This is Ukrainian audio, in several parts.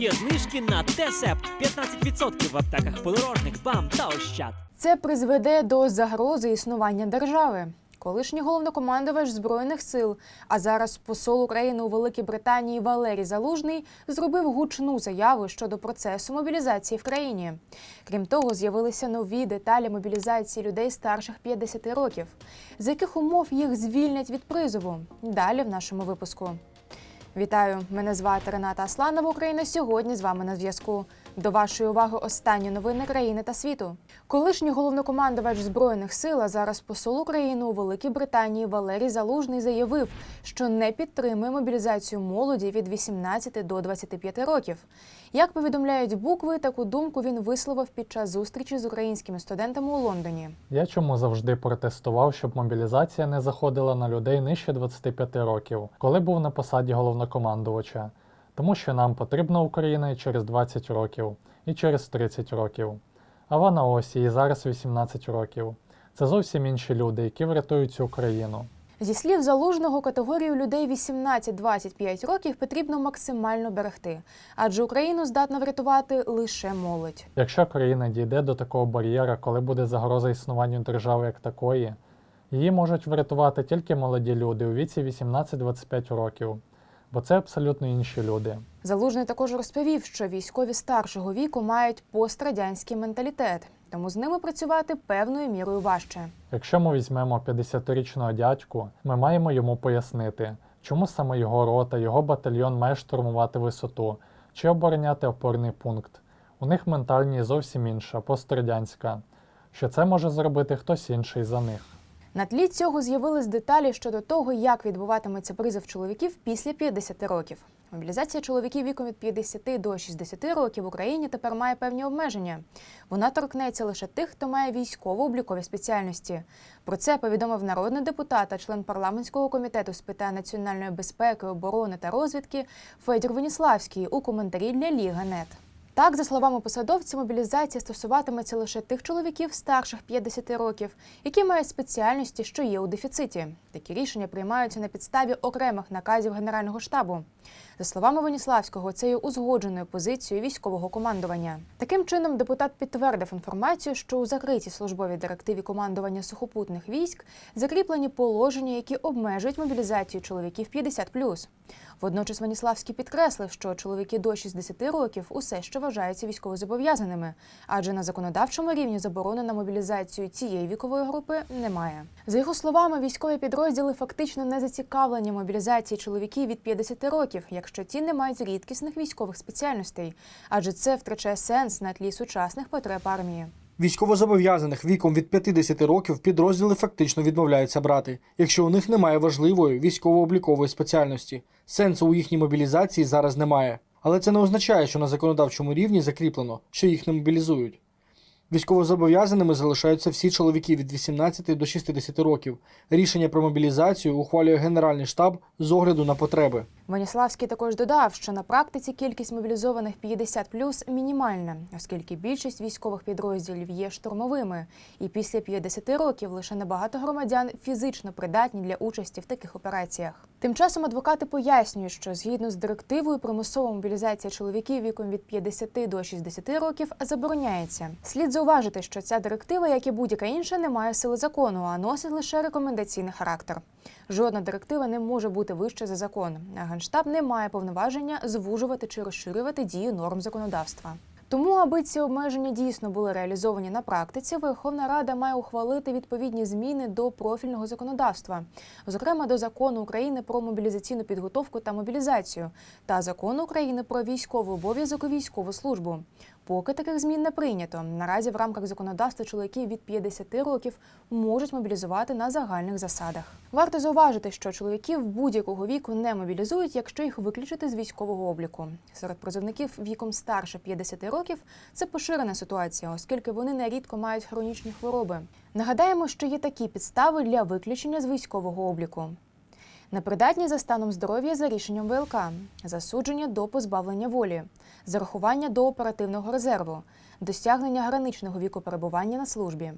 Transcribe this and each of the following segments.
Є знижки на ТЕСЕП 15% в аптеках подорожник, БАМ та Ощад. Це призведе до загрози існування держави. Колишній головнокомандувач збройних сил, а зараз посол України у Великій Британії Валерій Залужний зробив гучну заяву щодо процесу мобілізації в країні. Крім того, з'явилися нові деталі мобілізації людей старших 50 років. З яких умов їх звільнять від призову? Далі в нашому випуску. Вітаю! Мене звати Рената Асланова. Україна сьогодні з вами на зв'язку. До вашої уваги останні новини країни та світу. Колишній головнокомандувач збройних сил, а зараз посол України у Великій Британії Валерій Залужний заявив, що не підтримує мобілізацію молоді від 18 до 25 років. Як повідомляють букви, таку думку він висловив під час зустрічі з українськими студентами у Лондоні. Я чому завжди протестував, щоб мобілізація не заходила на людей нижче 25 років, коли був на посаді головнокомандувача. Тому що нам потрібна Україна і через 20 років, і через 30 років. А вона ось і зараз 18 років. Це зовсім інші люди, які врятують цю країну. Зі слів залужного, категорію людей 18-25 років потрібно максимально берегти, адже Україну здатна врятувати лише молодь. Якщо країна дійде до такого бар'єра, коли буде загроза існуванню держави як такої, її можуть врятувати тільки молоді люди у віці 18-25 років, бо це абсолютно інші люди. Залужний також розповів, що військові старшого віку мають пострадянський менталітет, тому з ними працювати певною мірою важче. Якщо ми візьмемо 50-річного дядьку, ми маємо йому пояснити, чому саме його рота, його батальйон має штурмувати висоту чи обороняти опорний пункт. У них ментальність зовсім інша, пострадянська, що це може зробити хтось інший за них. На тлі цього з'явились деталі щодо того, як відбуватиметься призов чоловіків після 50 років. Мобілізація чоловіків віком від 50 до 60 років в Україні тепер має певні обмеження. Вона торкнеться лише тих, хто має військово-облікові спеціальності. Про це повідомив народний депутат та член парламентського комітету з питань національної безпеки, оборони та розвідки Федір Веніславський у коментарі для Ліга Нет. Так, за словами посадовці, мобілізація стосуватиметься лише тих чоловіків старших 50 років, які мають спеціальності, що є у дефіциті. Такі рішення приймаються на підставі окремих наказів Генерального штабу. За словами Веніславського, це є узгодженою позицією військового командування. Таким чином, депутат підтвердив інформацію, що у закритій службовій директиві командування сухопутних військ закріплені положення, які обмежують мобілізацію чоловіків 50+. Водночас Веніславський підкреслив, що чоловіки до 60 років усе ще вважаються військовозобов'язаними, адже на законодавчому рівні заборони на мобілізацію цієї вікової групи немає. За його словами, військові підрозділи фактично не зацікавлені мобілізації чоловіків від 50 років, якщо ті не мають рідкісних військових спеціальностей, адже це втрачає сенс на тлі сучасних потреб армії. Військовозобов'язаних віком від 50 років підрозділи фактично відмовляються брати, якщо у них немає важливої військово-облікової спеціальності. Сенсу у їхній мобілізації зараз немає. Але це не означає, що на законодавчому рівні закріплено, що їх не мобілізують. Військовозобов'язаними залишаються всі чоловіки від 18 до 60 років. Рішення про мобілізацію ухвалює Генеральний штаб з огляду на потреби. Веніславський також додав, що на практиці кількість мобілізованих 50 мінімальна, оскільки більшість військових підрозділів є штурмовими, і після 50 років лише небагато громадян фізично придатні для участі в таких операціях. Тим часом адвокати пояснюють, що згідно з директивою примусова мобілізація чоловіків віком від 50 до 60 років забороняється. Слід зауважити, що ця директива, як і будь-яка інша, не має сили закону, а носить лише рекомендаційний характер. Жодна директива не може бути вище за закон. А Генштаб не має повноваження звужувати чи розширювати дію норм законодавства. Тому, аби ці обмеження дійсно були реалізовані на практиці, Верховна Рада має ухвалити відповідні зміни до профільного законодавства, зокрема до закону України про мобілізаційну підготовку та мобілізацію та закону України про військовий обов'язок і військову службу. Поки таких змін не прийнято. Наразі в рамках законодавства чоловіків від 50 років можуть мобілізувати на загальних засадах. Варто зауважити, що чоловіків будь-якого віку не мобілізують, якщо їх виключити з військового обліку. Серед призовників віком старше 50 років це поширена ситуація, оскільки вони нерідко мають хронічні хвороби. Нагадаємо, що є такі підстави для виключення з військового обліку. Непридатні за станом здоров'я за рішенням ВЛК, засудження до позбавлення волі, зарахування до оперативного резерву, досягнення граничного віку перебування на службі.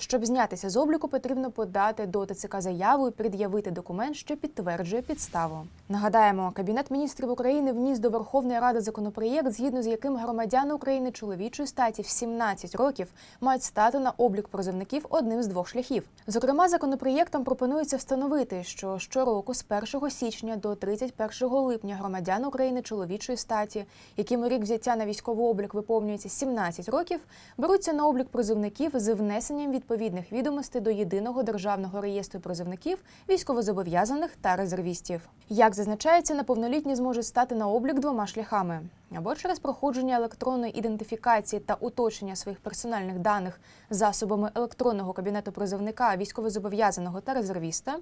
Щоб знятися з обліку, потрібно подати до ТЦК заяву і пред'явити документ, що підтверджує підставу. Нагадаємо, Кабінет міністрів України вніс до Верховної Ради законопроєкт, згідно з яким громадяни України чоловічої статі в 17 років мають стати на облік призовників одним з двох шляхів. Зокрема, законопроєктом пропонується встановити, що щороку з 1 січня до 31 липня громадяни України чоловічої статі, яким рік взяття на військовий облік виповнюється 17 років, беруться на облік призовників з внесенням відповідних відомостей до єдиного державного реєстру призовників, військовозобов'язаних та резервістів. Як зазначається, неповнолітні зможуть стати на облік двома шляхами. Або через проходження електронної ідентифікації та уточнення своїх персональних даних засобами електронного кабінету призовника, військовозобов'язаного та резервіста,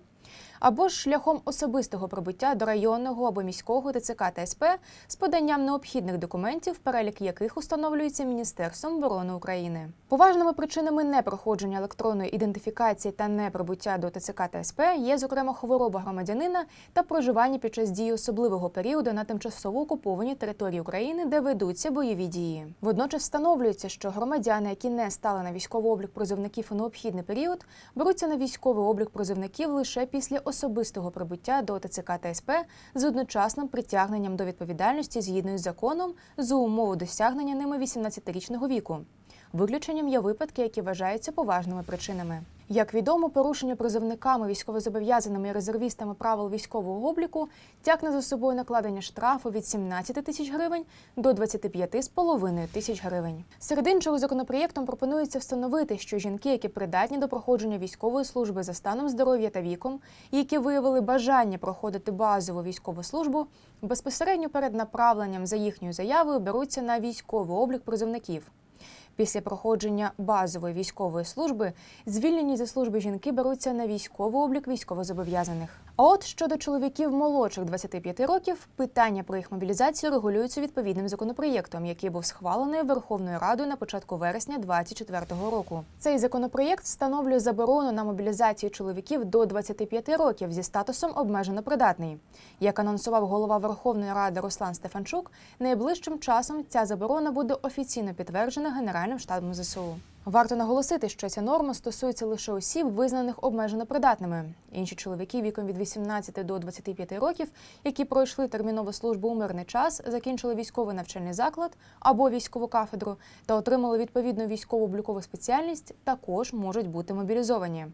або ж шляхом особистого прибуття до районного або міського ТЦК та СП з поданням необхідних документів, перелік яких установлюється Міністерством оборони України. Поважними причинами непроходження електронної ідентифікації та неприбуття до ТЦК та СП є, зокрема, хвороба громадянина та проживання під час дії особливого періоду на тимчасово окупованій території України, де ведуться бойові дії. Водночас встановлюється, що громадяни, які не стали на військовий облік призовників у необхідний період, беруться на військовий облік призовників лише після особистого прибуття до ТЦК та СП з одночасним притягненням до відповідальності згідно із законом за умови досягнення ними 18-річного віку. Виключенням є випадки, які вважаються поважними причинами. Як відомо, порушення призовниками, військовозобов'язаними і резервістами правил військового обліку тягне за собою накладення штрафу від 17 тисяч гривень до 25,5 тисяч гривень. Серед іншого законопроєктом пропонується встановити, що жінки, які придатні до проходження військової служби за станом здоров'я та віком, і які виявили бажання проходити базову військову службу, безпосередньо перед направленням за їхньою заявою беруться на військовий облік призовників. Після проходження базової військової служби звільнені зі служби жінки беруться на військовий облік військовозобов'язаних. А от щодо чоловіків молодших 25 років, питання про їх мобілізацію регулюються відповідним законопроєктом, який був схвалений Верховною Радою на початку вересня 2024 року. Цей законопроєкт встановлює заборону на мобілізацію чоловіків до 25 років зі статусом обмежено придатний. Як анонсував голова Верховної Ради Руслан Стефанчук, найближчим часом ця заборона буде офіційно підтверджена Генеральним штабом ЗСУ. Варто наголосити, що ця норма стосується лише осіб, визнаних обмежено придатними. Інші чоловіки віком від 18 до 25 років, які пройшли термінову службу у мирний час, закінчили військовий навчальний заклад або військову кафедру та отримали відповідну військово облікову спеціальність, також можуть бути мобілізовані.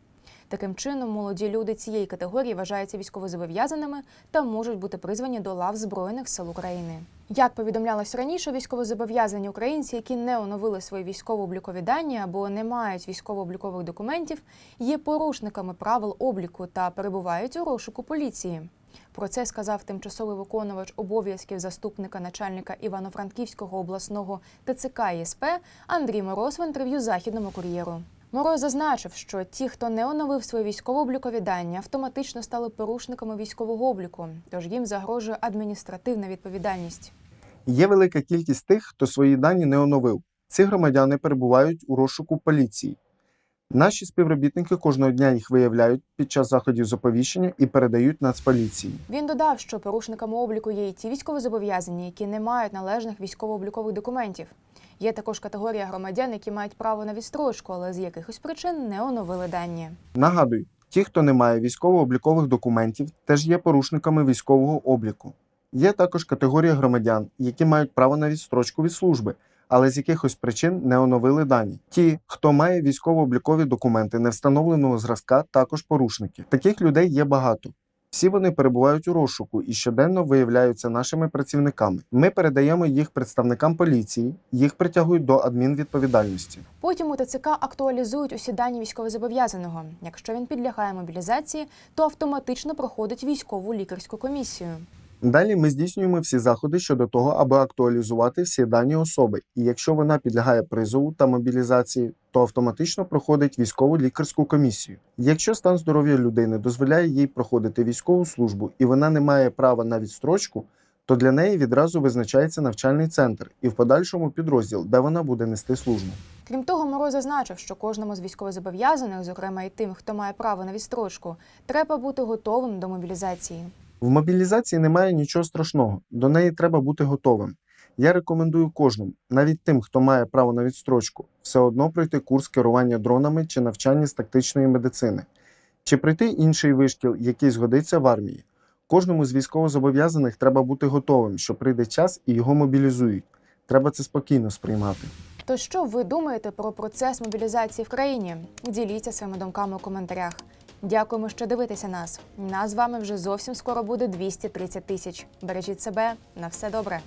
Таким чином, молоді люди цієї категорії вважаються військовозобов'язаними та можуть бути призвані до лав Збройних сил України. Як повідомлялось раніше, військовозобов'язані українці, які не оновили свої військово-облікові дані або не мають військово-облікових документів, є порушниками правил обліку та перебувають у розшуку поліції. Про це сказав тимчасовий виконувач обов'язків заступника начальника Івано-Франківського обласного ТЦК ЄСП Андрій Мороз в інтерв'ю західному кур'єру. Мороз зазначив, що ті, хто не оновив свої військово-облікові дані, автоматично стали порушниками військового обліку, тож їм загрожує адміністративна відповідальність. Є велика кількість тих, хто свої дані не оновив. Ці громадяни перебувають у розшуку поліції. Наші співробітники кожного дня їх виявляють під час заходів з оповіщення і передають Нацполіції. Він додав, що порушниками обліку є і ті військовозобов'язані, які не мають належних військово-облікових документів. Є також категорія громадян, які мають право на відстрочку, але з якихось причин не оновили дані. Нагадую, ті, хто не має військово-облікових документів, теж є порушниками військового обліку. Є також категорія громадян, які мають право на відстрочку від служби, але з якихось причин не оновили дані. Ті, хто має військово-облікові документи невстановленого зразка, також порушники. Таких людей є багато. Всі вони перебувають у розшуку і щоденно виявляються нашими працівниками. Ми передаємо їх представникам поліції, їх притягують до адмінвідповідальності. Потім у ТЦК актуалізують усі дані військовозобов'язаного. Якщо він підлягає мобілізації, то автоматично проходить військову лікарську комісію. Далі ми здійснюємо всі заходи щодо того, аби актуалізувати всі дані особи, і якщо вона підлягає призову та мобілізації, то автоматично проходить військову лікарську комісію. Якщо стан здоров'я людини дозволяє їй проходити військову службу і вона не має права на відстрочку, то для неї відразу визначається навчальний центр і в подальшому підрозділ, де вона буде нести службу. Крім того, Мороз зазначив, що кожному з військовозобов'язаних, зокрема і тим, хто має право на відстрочку, треба бути готовим до мобілізації. В мобілізації немає нічого страшного, до неї треба бути готовим. Я рекомендую кожному, навіть тим, хто має право на відстрочку, все одно пройти курс керування дронами чи навчання з тактичної медицини, чи пройти інший вишкіл, який згодиться в армії. Кожному з військовозобов'язаних треба бути готовим, що прийде час і його мобілізують. Треба це спокійно сприймати. То що ви думаєте про процес мобілізації в країні? Діліться своїми думками у коментарях. Дякуємо, що дивитеся нас. Нас з вами вже зовсім скоро буде 230 тисяч. Бережіть себе на все добре.